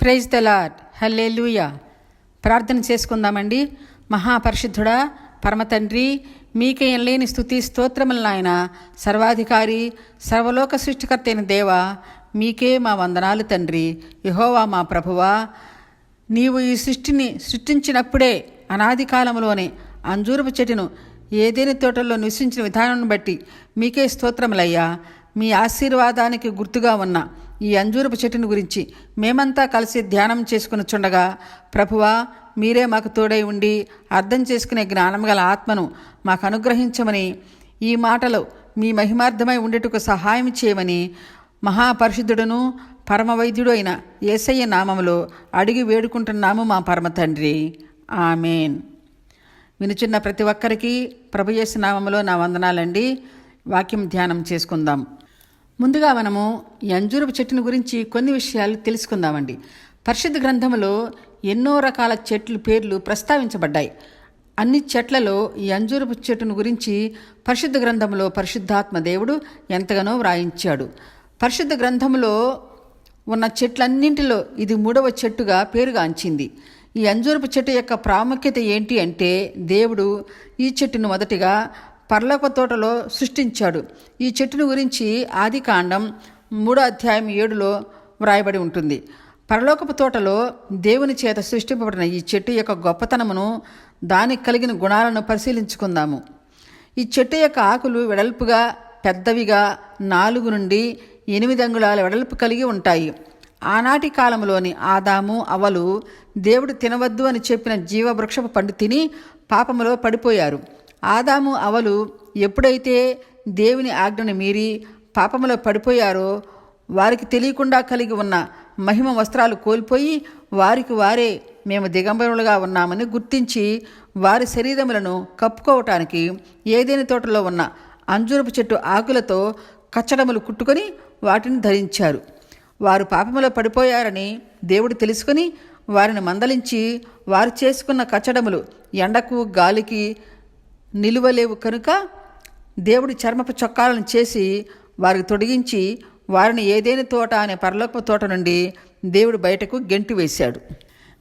Praise the lord హల్లెలూయా. ప్రార్థన చేసుకుందామండి. మహాపరిశుద్ధుడా పరమతండ్రి మీకే లేని స్థుతి స్తోత్రములు నాయన. సర్వాధికారి సర్వలోక సృష్టికర్త అయిన దేవ మీకే మా వందనాలు తండ్రి. యహోవా మా ప్రభువా నీవు ఈ సృష్టిని సృష్టించినప్పుడే అనాది కాలంలోనే అంజూరపు చెట్టును ఏదేని తోటల్లో నివసించిన విధానాన్ని బట్టి మీకే స్తోత్రములయ్యా. మీ ఆశీర్వాదానికి గుర్తుగా ఉన్న ఈ అంజూరపు చెట్టును గురించి మేమంతా కలిసి ధ్యానం చేసుకుని చుండగా ప్రభువా మీరే మాకు తోడై ఉండి అర్థం చేసుకునే జ్ఞానం గల ఆత్మను మాకు అనుగ్రహించమని ఈ మాటలు మీ మహిమార్థమై ఉండేటకు సహాయం చేయమని మహాపరిశుద్ధుడును పరమవైద్యుడు అయిన ఏసయ్య నామములో అడిగి వేడుకుంటున్నాము మా పరమ తండ్రి. ఆమెన్. వినుచున్న ప్రతి ఒక్కరికి ప్రభు యేసు నామములో నా వందనాలండి. వాక్యం ధ్యానం చేసుకుందాం. ముందుగా మనము అంజూరపు చెట్టుని గురించి కొన్ని విషయాలు తెలుసుకుందామండి. పరిశుద్ధ గ్రంథములో ఎన్నో రకాల చెట్లు పేర్లు ప్రస్తావించబడ్డాయి. అన్ని చెట్లలో ఈ అంజూరపు చెట్టును గురించి పరిశుద్ధ గ్రంథంలో పరిశుద్ధాత్మ దేవుడు ఎంతగానో వ్రాయించాడు. పరిశుద్ధ గ్రంథములో ఉన్న చెట్లన్నింటిలో ఇది మూడవ చెట్టుగా పేరుగాంచింది ఈ అంజూరపు చెట్టు యొక్క ప్రాముఖ్యత ఏంటి అంటే దేవుడు ఈ చెట్టును మొదటిగా పర్లోక తోటలో సృష్టించాడు. ఈ చెట్టును గురించి ఆది కాండం మూడో అధ్యాయం ఏడులో వ్రాయబడి ఉంటుంది. పరలోకపు తోటలో దేవుని చేత సృష్టింపబడిన ఈ చెట్టు యొక్క గొప్పతనమును దానికి కలిగిన గుణాలను పరిశీలించుకుందాము. ఈ చెట్టు యొక్క ఆకులు వెడల్పుగా పెద్దవిగా నాలుగు నుండి ఎనిమిది అంగుళాల వెడల్పు కలిగి ఉంటాయి. ఆనాటి కాలంలోని ఆదాము అవలు దేవుడు తినవద్దు అని చెప్పిన జీవవృక్షపు పండు తిని పాపములో పడిపోయారు. ఆదాము అవలు ఎప్పుడైతే దేవుని ఆజ్ఞను మీరి పాపములో పడిపోయారో వారికి తెలియకుండా కలిగి ఉన్న మహిమ వస్త్రాలు కోల్పోయి వారికి వారే మేము దిగంబరులుగా ఉన్నామని గుర్తించి వారి శరీరములను కప్పుకోవటానికి ఏదేని తోటలో ఉన్న అంజూరపు చెట్టు ఆకులతో కచ్చడములు కుట్టుకొని వాటిని ధరించారు. వారు పాపములో పడిపోయారని దేవుడు తెలుసుకొని వారిని మందలించి వారు చేసుకున్న కచ్చడములు ఎండకు గాలికి నిలువలేవు కనుక దేవుడి చర్మపు చొక్కాలను చేసి వారికి తొడిగించి వారిని ఏదైన తోట అనే పరలోకపు తోట నుండి దేవుడు బయటకు గెంటి వేశాడు.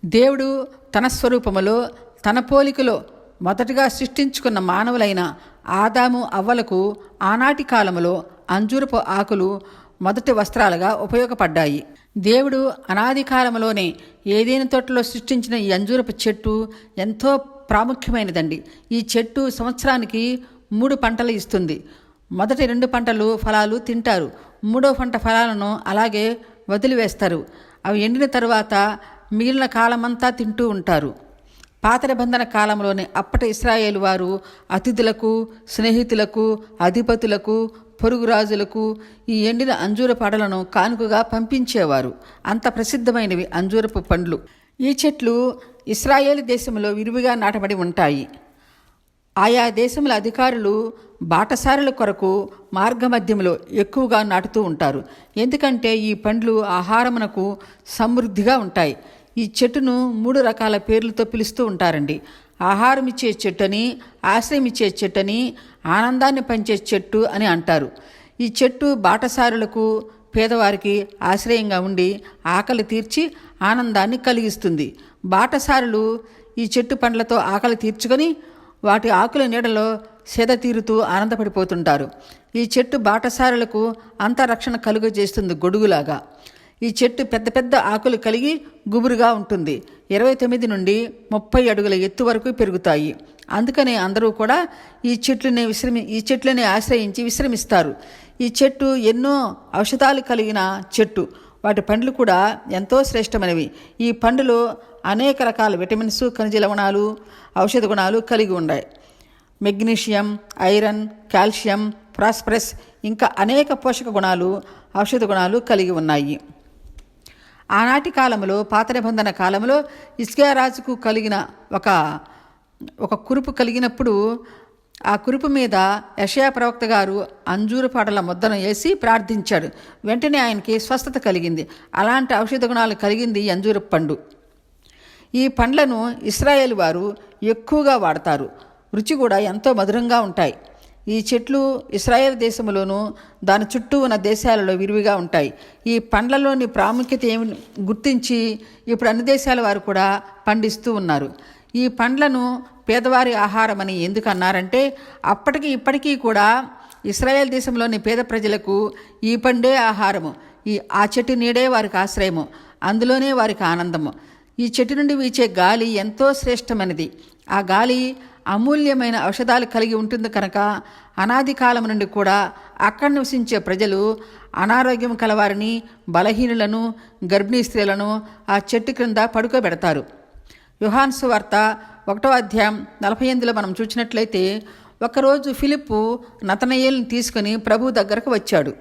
దేవుడు తన స్వరూపములో తన పోలికలో మొదటగా సృష్టించుకున్న మానవులైన ఆదాము అవ్వలకు ఆనాటి కాలములో అంజూరపు ఆకులు మొదటి వస్త్రాలుగా ఉపయోగపడ్డాయి. దేవుడు అనాది కాలంలోనే ఏదైనా తోటలో సృష్టించిన ఈ అంజూరపు చెట్టు ఎంతో ప్రాముఖ్యమైనదండి. ఈ చెట్టు సంవత్సరానికి మూడు పంటలు ఇస్తుంది. మొదటి రెండు పంటలు ఫలాలు తింటారు. మూడో పంట ఫలాలను అలాగే వదిలివేస్తారు. అవి ఎండిన తర్వాత మిగిలిన కాలమంతా తింటూ ఉంటారు. పాత నిబంధన కాలంలోని అప్పటి ఇస్రాయేల్ వారు అతిథులకు స్నేహితులకు అధిపతులకు పొరుగు రాజులకు ఈ ఎండిన అంజూర పడలను కానుకగా పంపించేవారు. అంత ప్రసిద్ధమైనవి అంజూరపు పండ్లు. ఈ చెట్లు ఇస్రాయేల్ దేశంలో విరివిగా నాటబడి ఉంటాయి. ఆయా దేశముల అధికారులు బాటసారుల కొరకు మార్గమధ్యంలో ఎక్కువగా నాటుతూ ఉంటారు. ఎందుకంటే ఈ పండ్లు ఆహారమునకు సమృద్ధిగా ఉంటాయి. ఈ చెట్టును మూడు రకాల పేర్లతో పిలుస్తూ ఉంటారండి. ఆహారం ఇచ్చే చెట్టుని ఆశ్రయం ఇచ్చే చెట్టుని ఆనందాన్ని పంచే చెట్టు అని అంటారు. ఈ చెట్టు బాటసారులకు పేదవారికి ఆశ్రయంగా ఉండి ఆకలి తీర్చి ఆనందాన్ని కలిగిస్తుంది. బాటసారులు ఈ చెట్టు పండ్లతో ఆకలి తీర్చుకొని వాటి ఆకుల నీడలో సేద తీరుతూ ఆనందపడిపోతుంటారు. ఈ చెట్టు బాటసారులకు అంతరక్షణ కలుగజేస్తుంది గొడుగులాగా. ఈ చెట్టు పెద్ద పెద్ద ఆకులు కలిగి గుబురుగా ఉంటుంది. ఇరవై తొమ్మిది నుండి ముప్పై అడుగుల ఎత్తు వరకు పెరుగుతాయి. అందుకనే అందరూ కూడా ఈ చెట్లని విశ్రమి ఈ చెట్లని ఆశ్రయించి విశ్రమిస్తారు. ఈ చెట్టు ఎన్నో ఔషధాలు కలిగిన చెట్టు. వాటి పండ్లు కూడా ఎంతో శ్రేష్టమైనవి. ఈ పండులో అనేక రకాల విటమిన్స్ ఖనిజ లవణాలు ఔషధ గుణాలు కలిగి ఉన్నాయి మెగ్నీషియం ఐరన్ కాల్షియం ప్రాస్పరస్ ఇంకా అనేక పోషక గుణాలు ఔషధ గుణాలు కలిగి ఉన్నాయి. ఆనాటి కాలంలో పాత నిబంధన కాలంలో ఇస్కియా రాజుకు కలిగిన ఒక ఒక కురుపు కలిగినప్పుడు ఆ కురుపు మీద యషయా ప్రవక్త గారు అంజూరు పాటల ముద్దను వేసి ప్రార్థించాడు. వెంటనే ఆయనకి స్వస్థత కలిగింది. అలాంటి ఔషధ గుణాలు కలిగింది అంజూరు పండు. ఈ పండ్లను ఇస్రాయేల్ వారు ఎక్కువగా వాడతారు. రుచి కూడా ఎంతో మధురంగా ఉంటాయి. ఈ చెట్లు ఇస్రాయేల్ దేశంలోనూ దాని చుట్టూ ఉన్న దేశాలలో విరివిగా ఉంటాయి. ఈ పండ్లలోని ప్రాముఖ్యత ఏమి గుర్తించి ఇప్పుడు అన్ని దేశాల వారు కూడా పండిస్తూ ఉన్నారు. ఈ పండ్లను పేదవారి ఆహారం అని ఎందుకు అన్నారంటే అప్పటికి ఇప్పటికీ కూడా ఇస్రాయేల్ దేశంలోని పేద ప్రజలకు ఈ పండే ఆహారము ఈ ఆ చెట్టు నీడే వారికి ఆశ్రయము అందులోనే వారికి ఆనందము. ఈ చెట్టు నుండి వీచే గాలి ఎంతో శ్రేష్టమైనది. ఆ గాలి అమూల్యమైన ఔషధాలు కలిగి ఉంటుంది కనుక అనాది కాలం నుండి కూడా అక్కడ నివసించే ప్రజలు అనారోగ్యం కలవారిని బలహీనులను గర్భిణీ స్త్రీలను ఆ చెట్టు క్రింద పడుకోబెడతారు. యుహాన్సు వార్త ఒకటో అధ్యాయం నలభై ఎనిమిదిలో మనం చూసినట్లయితే ఒకరోజు ఫిలిప్పు నతనయేలుని తీసుకుని ప్రభు దగ్గరకు వచ్చాడు.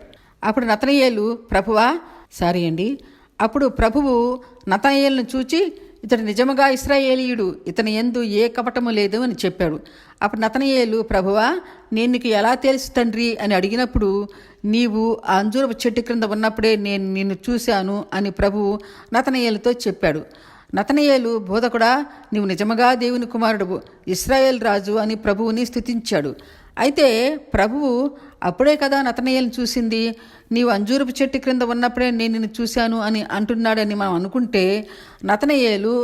అప్పుడు నతనయేలు ప్రభువా సారీ అండి. అప్పుడు ప్రభువు నతనయేలును చూచి ఇతడు నిజముగా ఇస్రాయేలీయుడు ఇతని ఎందు ఏ కపటము లేదు అని చెప్పాడు. అప్పుడు నతనయేలు ప్రభువా నేను నీకు ఎలా తెలుసు తండ్రి అని అడిగినప్పుడు నీవు ఆ అంజూరపు చెట్టు క్రింద ఉన్నప్పుడే నేను నిన్ను చూశాను అని ప్రభువు నతనయేలుతో చెప్పాడు. నతనయేలు బోధకుడా నీవు నిజముగా దేవుని కుమారుడు ఇస్రాయేల్ రాజు అని ప్రభువుని స్థుతించాడు అయితే ప్రభువు అప్పుడే కదా నతనయేలును చూసింది. నీవు అంజూరపు చెట్టు క్రింద ఉన్నప్పుడే నేను నిన్ను చూశాను అని అంటున్నాడని మనం అనుకుంటే నతనయేలు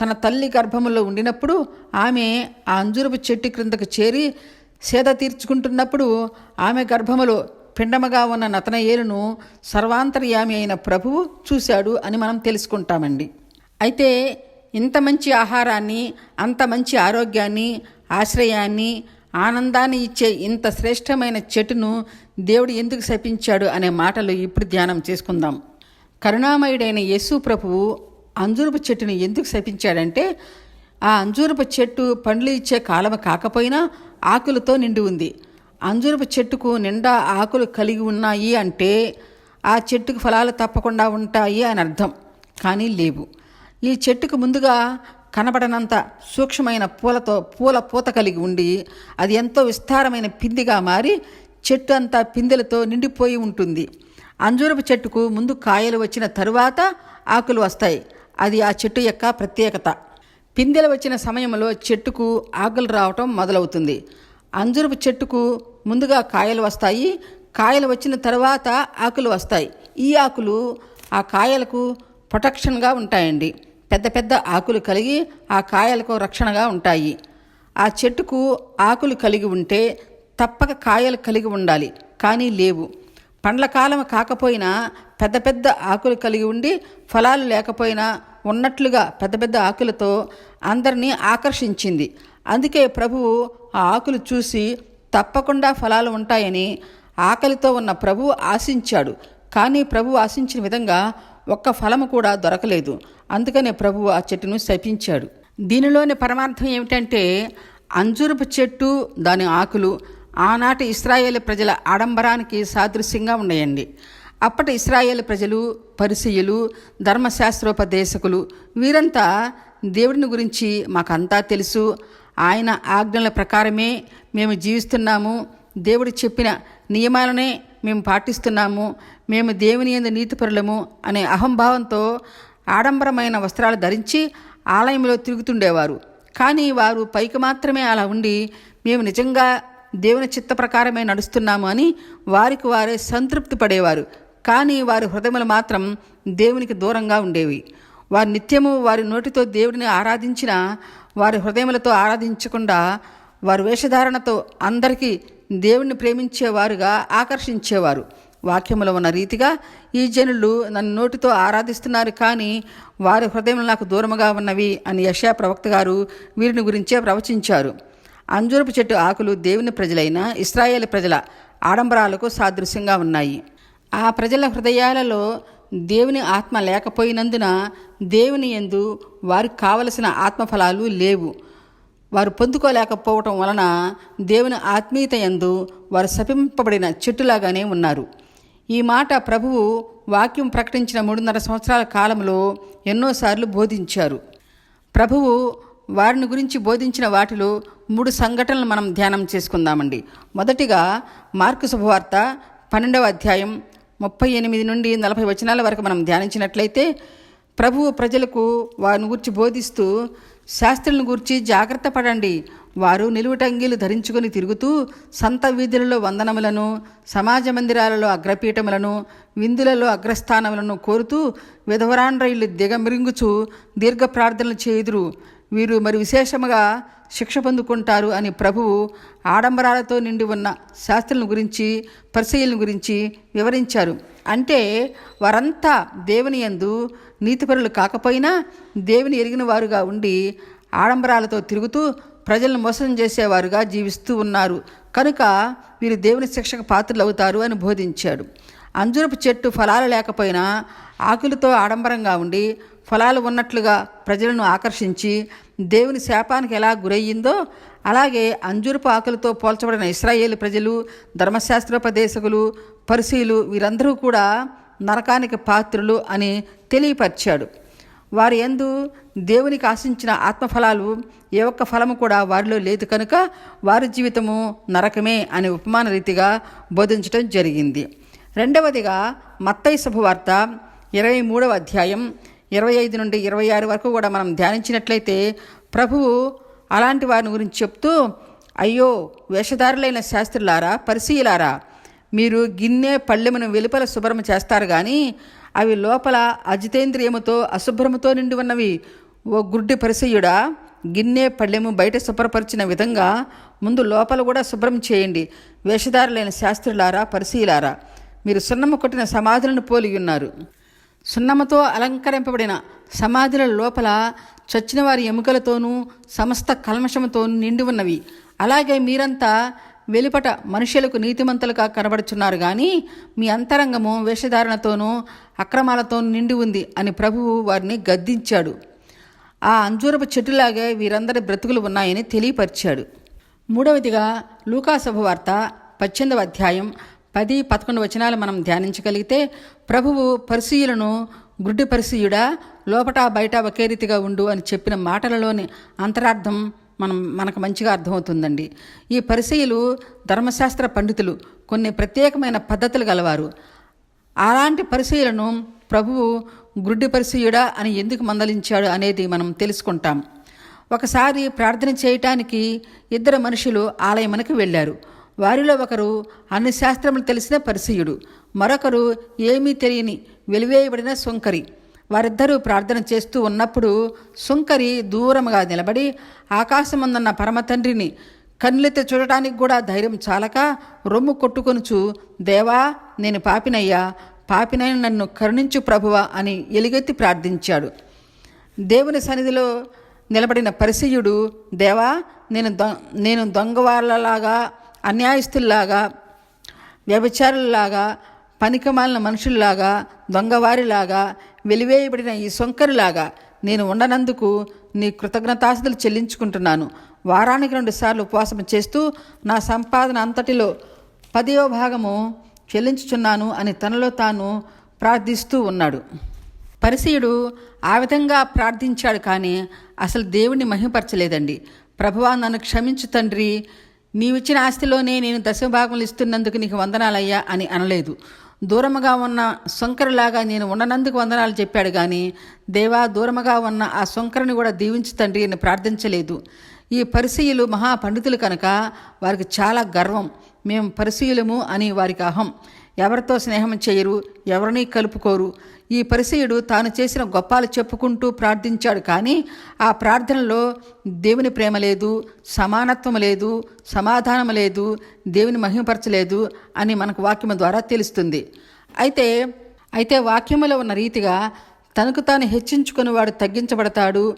తన తల్లి గర్భములో ఉండినప్పుడు ఆమె ఆ అంజూరపు చెట్టు క్రిందకు చేరి సేద తీర్చుకుంటున్నప్పుడు ఆమె గర్భములో పిండమగా ఉన్న నతనయేలును సర్వాంతర్యామి అయిన ప్రభువు చూశాడు అని మనం తెలుసుకుంటామండి. అయితే ఇంత మంచి ఆహారాన్ని అంత మంచి ఆరోగ్యాన్ని ఆశ్రయాన్ని ఆనందాన్ని ఇచ్చే ఇంత శ్రేష్టమైన చెట్టును దేవుడు ఎందుకు శపించాడు అనే మాటలు ఇప్పుడు ధ్యానం చేసుకుందాం. కరుణామయుడైన యేసు ప్రభువు అంజూరపు చెట్టును ఎందుకు శపించాడంటే ఆ అంజూరపు చెట్టు పండ్లు ఇచ్చే కాలం కాకపోయినా ఆకులతో నిండి ఉంది. అంజూరపు చెట్టుకు నిండా ఆకులు కలిగి ఉన్నాయి అంటే ఆ చెట్టుకు ఫలాలు తప్పకుండా ఉంటాయి అని అర్థం. కానీ లేవు. ఈ చెట్టుకు ముందుగా కనబడనంత సూక్ష్మమైన పూలతో పూల పూత కలిగి ఉండి అది ఎంతో విస్తారమైన పిందిగా మారి చెట్టు అంతా పిందెలతో నిండిపోయి ఉంటుంది. అంజూరపు చెట్టుకు ముందు కాయలు వచ్చిన తరువాత ఆకులు వస్తాయి. అది ఆ చెట్టు యొక్క ప్రత్యేకత. పిందెలు వచ్చిన సమయంలో చెట్టుకు ఆకులు రావటం మొదలవుతుంది. అంజూరపు చెట్టుకు ముందుగా కాయలు వస్తాయి. కాయలు వచ్చిన తర్వాత ఆకులు వస్తాయి. ఈ ఆకులు ఆ కాయలకు ప్రొటెక్షన్గా ఉంటాయండి. పెద్ద పెద్ద ఆకులు కలిగి ఆ కాయలకు రక్షణగా ఉంటాయి. ఆ చెట్టుకు ఆకులు కలిగి ఉంటే తప్పక కాయలు కలిగి ఉండాలి కానీ లేవు. పండ్ల కాలం కాకపోయినా పెద్ద పెద్ద ఆకులు కలిగి ఉండి ఫలాలు లేకపోయినా ఉన్నట్లుగా పెద్ద పెద్ద ఆకులతో అందరినీ ఆకర్షించింది. అందుకే ప్రభువు ఆ ఆకులు చూసి తప్పకుండా ఫలాలు ఉంటాయని ఆకలితో ఉన్న ప్రభువు ఆశించాడు. కానీ ప్రభు ఆశించిన విధంగా ఒక్క ఫలము కూడా దొరకలేదు. అందుకనే ప్రభువు ఆ చెట్టును శపించాడు. దీనిలోని పరమార్థం ఏమిటంటే అంజురపు చెట్టు దాని ఆకులు ఆనాటి ఇస్రాయేల్ ప్రజల ఆడంబరానికి సాదృశ్యంగా ఉన్నాయండి. అప్పటి ఇస్రాయేల్ ప్రజలు పరిసయులు ధర్మశాస్త్రోపదేశకులు వీరంతా దేవుడిని గురించి మాకంతా తెలుసు. ఆయన ఆజ్ఞల ప్రకారమే మేము జీవిస్తున్నాము. దేవుడు చెప్పిన నియమాలనే మేము పాటిస్తున్నాము మేము దేవుని ఎందు నీతిపరులము అనే అహంభావంతో ఆడంబరమైన వస్త్రాలు ధరించి ఆలయంలో తిరుగుతుండేవారు. కానీ వారు పైకి మాత్రమే అలా ఉండి మేము నిజంగా దేవుని చిత్త ప్రకారమే నడుస్తున్నాము అని వారికి వారే సంతృప్తి పడేవారు. కానీ వారి హృదయములు మాత్రం దేవునికి దూరంగా ఉండేవి. వారు నిత్యము వారి నోటితో దేవుడిని ఆరాధించిన వారి హృదయములతో ఆరాధించకుండా వారి వేషధారణతో అందరికీ దేవుణ్ణి ప్రేమించేవారుగా ఆకర్షించేవారు. వాక్యములో ఉన్న రీతిగా ఈ జనులు నన్ను నోటితో ఆరాధిస్తున్నారు కానీ వారి హృదయం నాకు దూరముగా ఉన్నవి అని యశా ప్రవక్త గారు వీరిని గురించే ప్రవచించారు. అంజూరపు చెట్టు ఆకులు దేవుని ప్రజలైన ఇస్రాయేల్ ప్రజల ఆడంబరాలకు సాదృశ్యంగా ఉన్నాయి. ఆ ప్రజల హృదయాలలో దేవుని ఆత్మ లేకపోయినందున దేవుని ఎందు వారికి కావలసిన ఆత్మఫలాలు లేవు. వారు పొందుకోలేకపోవటం వలన దేవుని ఆత్మీయత ఎందు వారు శపింపబడిన చెట్టులాగానే ఉన్నారు. ఈ మాట ప్రభువు వాక్యం ప్రకటించిన మూడున్నర సంవత్సరాల కాలంలో ఎన్నోసార్లు బోధించారు. ప్రభువు వారిని గురించి బోధించిన వాటిలో మూడు సంఘటనలు మనం ధ్యానం చేసుకుందామండి. మొదటిగా మార్కు శుభవార్త పన్నెండవ అధ్యాయం ముప్పై ఎనిమిది నుండి నలభై వచనాల వరకు మనం ధ్యానించినట్లయితే ప్రభువు ప్రజలకు వారిని గురించి బోధిస్తూ శాస్త్రులను గురించి జాగ్రత్త పడండి. వారు నిలువుటంగీలు ధరించుకుని తిరుగుతూ సంత వీధులలో వందనములను సమాజ మందిరాలలో అగ్రపీఠములను విందులలో అగ్రస్థానములను కోరుతూ విధవరాండ్రైలు దిగమిరింగుచు దీర్ఘ ప్రార్థనలు చేయుదురు. వీరు మరి విశేషముగా శిక్ష పొందుకుంటారు అని ప్రభువు ఆడంబరాలతో నిండి ఉన్న శాస్త్రులను గురించి పరిశీలన గురించి వివరించారు. అంటే వారంతా దేవుని యందు నీతిపరులు కాకపోయినా దేవుని ఎరిగిన వారుగా ఉండి ఆడంబరాలతో తిరుగుతూ ప్రజలను మోసం చేసేవారుగా జీవిస్తూ ఉన్నారు. కనుక వీరు దేవుని శిక్షకు పాత్రలు అవుతారు అని బోధించాడు. అంజురపు చెట్టు ఫలాలు లేకపోయినా ఆకులతో ఆడంబరంగా ఉండి ఫలాలు ఉన్నట్లుగా ప్రజలను ఆకర్షించి దేవుని శాపానికి ఎలా గురయ్యిందో అలాగే అంజురపు ఆకులతో పోల్చబడిన ఇస్రాయేల్ ప్రజలు ధర్మశాస్త్రోపదేశకులు పరిశీలు వీరందరూ కూడా నరకానికి పాత్రులు అని తెలియపరిచాడు. వారి ఎందు దేవునికి ఆశించిన ఆత్మఫలాలు ఏ ఒక్క ఫలము కూడా వారిలో లేదు కనుక వారి జీవితము నరకమే అనే ఉపమాన రీతిగా బోధించడం జరిగింది. రెండవదిగా మత్తయి శుభవార్త ఇరవై మూడవ అధ్యాయం ఇరవై ఐదు నుండి ఇరవై ఆరు వరకు కూడా మనం ధ్యానించినట్లయితే ప్రభువు అలాంటి వారిని గురించి చెప్తూ అయ్యో వేషధారులైన శాస్త్రులారా పరిశీలారా మీరు గిన్నె పళ్ళెమును వెలుపల శుభ్రం చేస్తారు కానీ అవి లోపల అజితేంద్రియముతో అశుభ్రముతో నిండి ఉన్నవి. ఓ గుడ్డి పరిసయుడా గిన్నె పళ్ళెము బయట శుభ్రపరిచిన విధంగా ముందు లోపల కూడా శుభ్రం చేయండి. వేషధారులైన శాస్త్రులారా పరిశీలారా మీరు సున్నము కొట్టిన సమాధులను పోలి ఉన్నారు. సున్నముతో అలంకరింపబడిన సమాధుల లోపల చచ్చిన వారి ఎముకలతోనూ సమస్త కల్మషముతోనూ నిండి ఉన్నవి. అలాగే మీరంతా వెలుపట మనుషులకు నీతిమంతులుగా కనబడుచున్నారు కానీ మీ అంతరంగము వేషధారణతోనూ అక్రమాలతోనూ నిండి ఉంది అని ప్రభువు వారిని గద్దించాడు. ఆ అంజూరపు చెట్టులాగే వీరందరి బ్రతుకులు ఉన్నాయని తెలియపరిచాడు. మూడవదిగా లూకాసభ వార్త పద్దెనిమిదవ అధ్యాయం పది పదకొండు వచనాలు మనం ధ్యానించగలిగితే ప్రభువు పరిశీయులను గుడ్డి పరిశీయుడా లోపట బయట ఒకే రీతిగా ఉండు అని చెప్పిన మాటలలోని అంతరార్థం మనం మనకు మంచిగా అర్థమవుతుందండి. ఈ పరిశీలు ధర్మశాస్త్ర పండితులు కొన్ని ప్రత్యేకమైన పద్ధతులు గలవారు. అలాంటి పరిశీలను ప్రభువు గుడ్డి పరిశీయుడా అని ఎందుకు మందలించాడు అనేది మనం తెలుసుకుంటాం. ఒకసారి ప్రార్థన చేయటానికి ఇద్దరు మనుషులు ఆలయమునకు వెళ్ళారు. వారిలో ఒకరు అన్ని శాస్త్రములు తెలిసిన పరిసయుడు మరొకరు ఏమీ తెలియని వెలివేయబడిన సొంకరి. వారిద్దరూ ప్రార్థన చేస్తూ ఉన్నప్పుడు సుంకరి దూరముగా నిలబడి ఆకాశమందున్న పరమతండ్రిని కన్నులెత్తి చూడటానికి కూడా ధైర్యం చాలక రొమ్ము కొట్టుకొనుచు దేవా నేను పాపినయ్యా పాపినైన నన్ను కరుణించు ప్రభువా అని ఎలుగెత్తి ప్రార్థించాడు. దేవుని సన్నిధిలో నిలబడిన పరిసయుడు దేవా నేను దొ నేను దొంగవాళ్ళలాగా అన్యాయస్తుల్లాగా వ్యభిచారుల్లాగా పనికిమాలిన మనుషుల్లాగా దొంగవారిలాగా వెలివేయబడిన ఈ సొంకరిలాగా నేను ఉండనందుకు నీ కృతజ్ఞతాసులు చెల్లించుకుంటున్నాను. వారానికి రెండుసార్లు ఉపవాసం చేస్తూ నా సంపాదన అంతటిలో పదవ భాగము చెల్లించుచున్నాను అని తనలో తాను ప్రార్థిస్తూ ఉన్నాడు. పరిసయుడు ఆ విధంగా ప్రార్థించాడు కానీ అసలు దేవుణ్ణి మహిమపరచలేదండి. ప్రభువా నన్ను క్షమించు తండ్రి. నీవిచ్చిన ఆస్తిలోనే నేను దశభాగములు ఇస్తున్నందుకు నీకు వందనాలయ్యా అని అనలేదు. దూరముగా ఉన్న శంకరులాగా నేను ఉండనందుకు వందనాలు చెప్పాడు కానీ దేవా దూరముగా ఉన్న ఆ శంకరుని కూడా దీవించి తండ్రి అని ప్రార్థించలేదు. ఈ పరిశీయులు మహా పండితులు కనుక వారికి చాలా గర్వం. మేము పరిశీలము అని వారికి అహం. ఎవరితో స్నేహం చేయరు ఎవరిని కలుపుకోరు. ఈ పరిసయుడు తాను చేసిన గొప్పాలు చెప్పుకుంటూ ప్రార్థించాడు కానీ ఆ ప్రార్థనలో దేవుని ప్రేమ లేదు సమానత్వం లేదు సమాధానం లేదు దేవుని మహిమపరచలేదు అని మనకు వాక్యం ద్వారా తెలుస్తుంది. అయితే అయితే వాక్యములో ఉన్న రీతిగా తనకు తాను హెచ్చించుకునేవాడు తగ్గించబడతాడు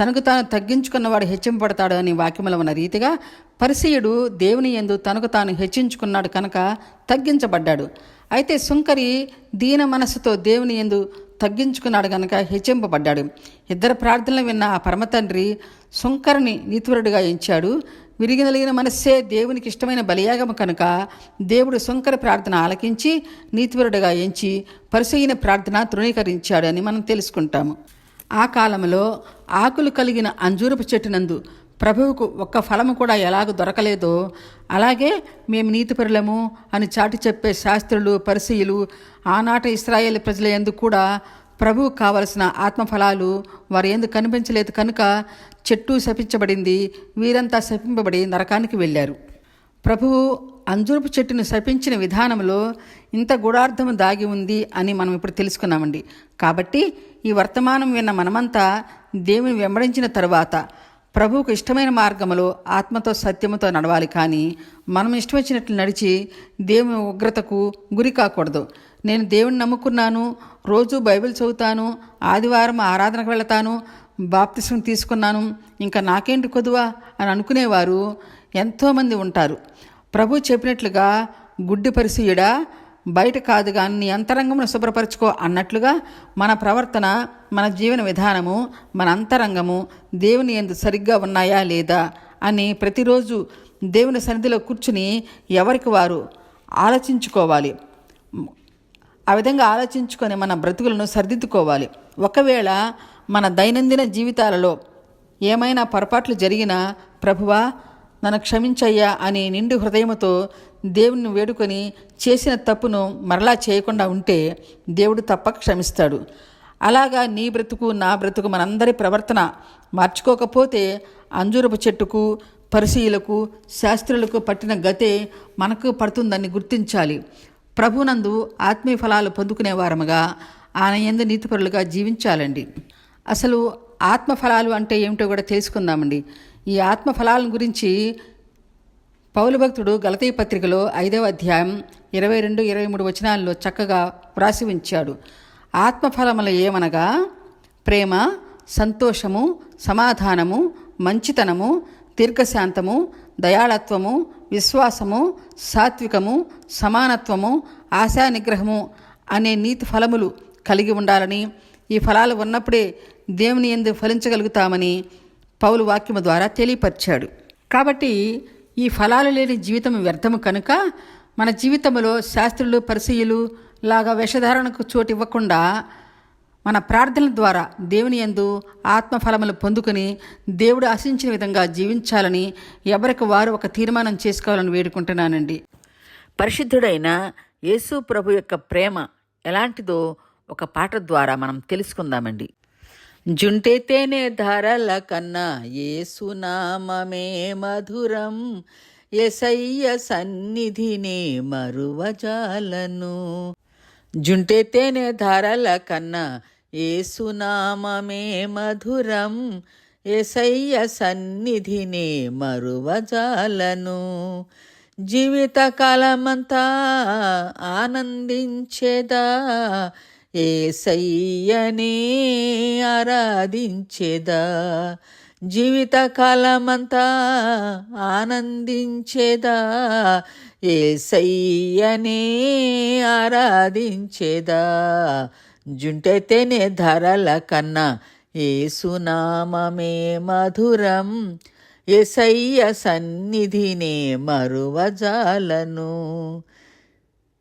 తనకు తాను తగ్గించుకున్నవాడు హెచ్చింపబడతాడు అని వాక్యములో ఉన్న రీతిగా పరిసీయుడు దేవుని ఎందు తనకు తాను హెచ్చించుకున్నాడు కనుక తగ్గించబడ్డాడు. అయితే సుంకరి దీన మనస్సుతో దేవుని ఎందు తగ్గించుకున్నాడు కనుక హెచ్చింపబడ్డాడు. ఇద్దరు ప్రార్థనలు విన్న ఆ పరమతండ్రి సుంకరిని నీతివరుడిగా ఎంచాడు. విరిగినలిగిన మనస్సే దేవునికి ఇష్టమైన బలియాగము కనుక దేవుడు సుంకర ప్రార్థన ఆలకించి నీతివరుడిగా ఎంచి పరిసైన ప్రార్థన తృణీకరించాడు అని మనం తెలుసుకుంటాము. ఆ కాలంలో ఆకులు కలిగిన అంజూరపు చెట్టునందు ప్రభువుకు ఒక్క ఫలము కూడా ఎలాగ దొరకలేదో అలాగే మేము నీతిపరులము అని చాటి చెప్పే శాస్త్రులు పరిశీలు ఆనాట ఇస్రాయేల్ ప్రజల ఎందు కూడా ప్రభువు కావలసిన ఆత్మఫలాలు వారు ఎందుకు కనిపించలేదు కనుక చెట్టు శపించబడింది వీరంతా శపింపబడి నరకానికి వెళ్ళారు. ప్రభువు అంజూరపు చెట్టును శపించిన విధానంలో ఇంత గుడార్థము దాగి ఉంది అని మనం ఇప్పుడు తెలుసుకున్నామండి. కాబట్టి ఈ వర్తమానం విన్న మనమంతా దేవుని వెంబడించిన తరువాత ప్రభువుకు ఇష్టమైన మార్గములో ఆత్మతో సత్యముతో నడవాలి కానీ మనం ఇష్టం వచ్చినట్లు నడిచి దేవుని ఉగ్రతకు గురి కాకూడదు. నేను దేవుని నమ్ముకున్నాను రోజు బైబిల్ చదువుతాను ఆదివారం ఆరాధనకు వెళతాను బాప్తిసం తీసుకున్నాను ఇంకా నాకేంటి కొదువా అని అనుకునేవారు ఎంతోమంది ఉంటారు. ప్రభు చెప్పినట్లుగా గుడ్డి పరిశీయుడా బయట కాదు కానీ నీ అంతరంగమును శుభ్రపరచుకో అన్నట్లుగా మన ప్రవర్తన మన జీవన విధానము మన అంతరంగము దేవుని ఎందు సరిగ్గా ఉన్నాయా లేదా అని ప్రతిరోజు దేవుని సన్నిధిలో కూర్చుని ఎవరికి వారు ఆలోచించుకోవాలి. ఆ విధంగా ఆలోచించుకొని మన బ్రతుకులను సరిదిద్దుకోవాలి. ఒకవేళ మన దైనందిన జీవితాలలో ఏమైనా పొరపాట్లు జరిగినా ప్రభువా నన్ను క్షమించయ్యా అని నిండు హృదయముతో దేవుని వేడుకొని చేసిన తప్పును మరలా చేయకుండా ఉంటే దేవుడు తప్పక క్షమిస్తాడు. అలాగా నీ బ్రతుకు నా బ్రతుకు మనందరి ప్రవర్తన మార్చుకోకపోతే అంజూరపు చెట్టుకు పరిశీలకు శాస్త్రులకు పట్టిన గతే మనకు పడుతుందని గుర్తించాలి. ప్రభునందు ఆత్మీయ ఫలాలు పొందుకునే వారముగా ఆయన ఎందు నీతిపరులుగా జీవించాలండి. అసలు ఆత్మఫలాలు అంటే ఏమిటో కూడా తెలుసుకుందామండి. ఈ ఆత్మఫలాలను గురించి పౌలు భక్తుడు గలతీ పత్రికలో ఐదవ అధ్యాయం ఇరవై రెండు ఇరవై మూడు వచనాల్లో చక్కగా వ్రాసి ఉంచాడు. ఆత్మఫలములు ఏమనగా? ప్రేమ సంతోషము సమాధానము మంచితనము దీర్ఘశాంతము దయాళత్వము విశ్వాసము సాత్వికము సమానత్వము ఆశా నిగ్రహము అనే నీతి ఫలములు కలిగి ఉండాలని ఈ ఫలాలు ఉన్నప్పుడే దేవుని ఎందు ఫలించగలుగుతామని పౌలు వాక్యము ద్వారా తెలియపరిచాడు. కాబట్టి ఈ ఫలాలు లేని జీవితం వ్యర్థము కనుక మన జీవితంలో శాస్త్రులు పరిశీయులు లాగా వేషధారణకు చోటు ఇవ్వకుండా మన ప్రార్థనల ద్వారా దేవుని యందు ఆత్మఫలములు పొందుకొని దేవుడు ఆశించిన విధంగా జీవించాలని ఎవరికి వారు ఒక తీర్మానం చేసుకోవాలని వేడుకుంటున్నానండి. పరిశుద్ధుడైన యేసు ప్రభు యొక్క ప్రేమ ఎలాంటిదో ఒక పాట ద్వారా మనం తెలుసుకుందామండి. జుంటే ధరల కన్నా ఏసునామమే మధురం. ఎసయ్య సన్నిధినే మరువజాలను. జుంటే ధరల కన్నా ఏసునామమే మధురం. ఎసయ్య సన్నిధినే మరువజాలను. జీవితకాలమంతా ఆనందించేదా? ఏసయ్యనే ఆరాధించేదా? జీవితకాలమంతా ఆనందించేదా? ఏసయ్యనే ఆరాధించేదా? జుంటెతేనే ధరల కన్నా ఏసునామమే మధురం. ఎసయ్య సన్నిధినే మరువజాలను.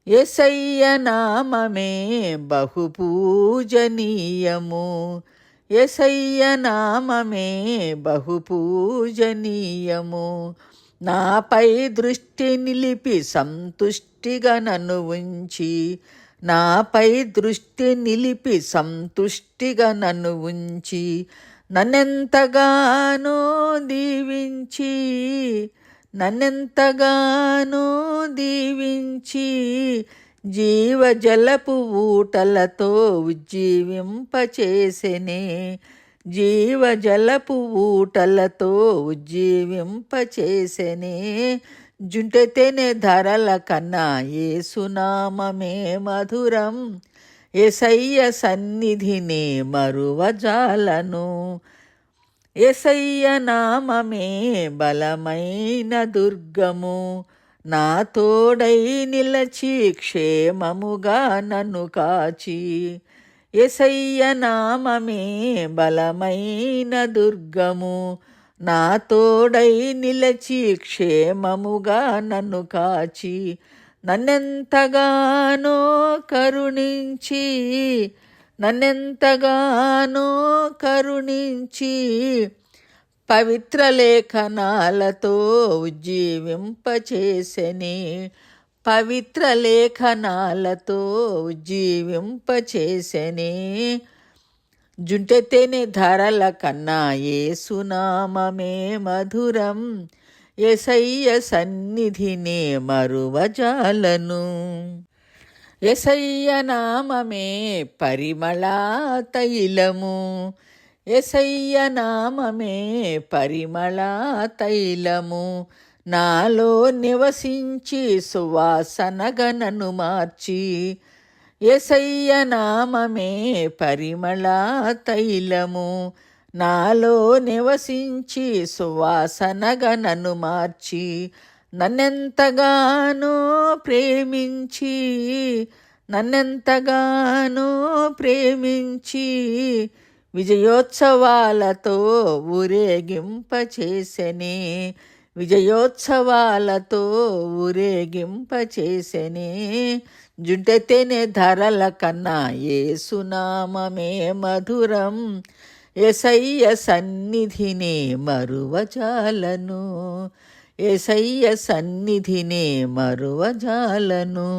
ఎసయ్య నామమే బహు పూజనీయము ఎసయ్య నామమే బహు పూజనీయము నాపై దృష్టి నిలిపి సంతుష్టిగా నన్ను ఉంచి నాపై దృష్టి నిలిపి సంతుష్టిగా నన్ను ఉంచి నన్నెంతగానో దీవించి నన్నెంతగానో దీవించి జీవజలపు ఊటలతో ఉజ్జీవింపచేసెనే. జీవజలపు ఊటలతో ఉజ్జీవింపచేసెనే. జుంటెతేనే ధరల కన్నా ఏసునామమే మధురం. ఎసయ్య సన్నిధిని మరువజాలను. ఎసయ్య నామమే బలమైన దుర్గము. నా తోడై నిలచి క్షేమముగా నన్ను కాచి. ఎసయ్య నామమే బలమైన దుర్గము. నా తోడై నిలచి క్షేమముగా నన్ను కాచి. నన్నెంతగానో కరుణించి నన్నెంతగానో కరుణించి పవిత్ర లేఖనాలతో ఉజ్జీవింపచేసని. పవిత్ర లేఖనాలతో ఉజ్జీవింపచేసని. జుంటెతేనే ధరల కన్నా ఏసునామమే మధురం. ఎసయ్య సన్నిధినే మరువజాలను. ఎసయ్య నామమే పరిమళ తైలము. ఎసయ్య నామమే తైలము. నాలో నివసించి సువాసనగనను మార్చి. ఎసయ్య నామమే తైలము. నాలో నివసించి సువాసనగనను మార్చి. నన్నెంతగానో ప్రేమించి నన్నెంతగానో ప్రేమించి విజయోత్సవాలతో ఊరేగింపచేసెనే విజయోత్సవాలతో ఊరేగింపచేసెనే. జుంటెతేనే ధరల కన్నా ఏసునామమే మధురం ఎసయ్య సన్నిధిని మరువజాలను. ఎసయ్య సన్నిధినే మరువజాలను.